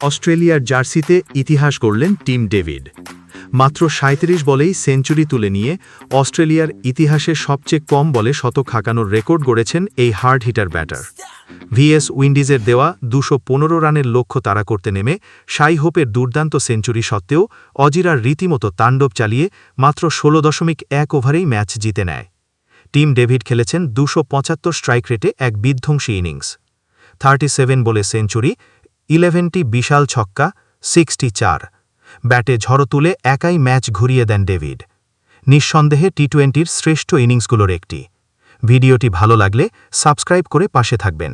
অস্ট্রেলিয়ার জার্সিতে ইতিহাস গড়লেন টিম ডেভিড। মাত্র সাঁত্রিশ বলেই সেঞ্চুরি তুলে নিয়ে অস্ট্রেলিয়ার ইতিহাসে সবচেয়ে কম বলে শতক হাঁকানোর রেকর্ড গড়েছেন এই হার্ড হিটার ব্যাটার। ভিএস উইন্ডিজের দেওয়া দুশো রানের লক্ষ্য তাড়া করতে নেমে সাই হোপের দুর্দান্ত সেঞ্চুরি সত্ত্বেও অজিরার রীতিমতো তাণ্ডব চালিয়ে মাত্র ষোলো দশমিক এক ওভারেই ম্যাচ জিতে নেয়। টিম ডেভিড খেলেছেন দুশো স্ট্রাইক রেটে এক বিধ্বংসী ইনিংস। থার্টি সেভেন বলে সেঞ্চুরি ইলেভেনটি বিশাল ছক্কা, সিক্সটি চার। ব্যাটে ঝড়ো তুলে একাই ম্যাচ ঘুরিয়ে দেন ডেভিড। নিঃসন্দেহে টি টোয়েন্টির শ্রেষ্ঠ ইনিংসগুলোর একটি। ভিডিওটি ভালো লাগলে সাবস্ক্রাইব করে পাশে থাকবেন।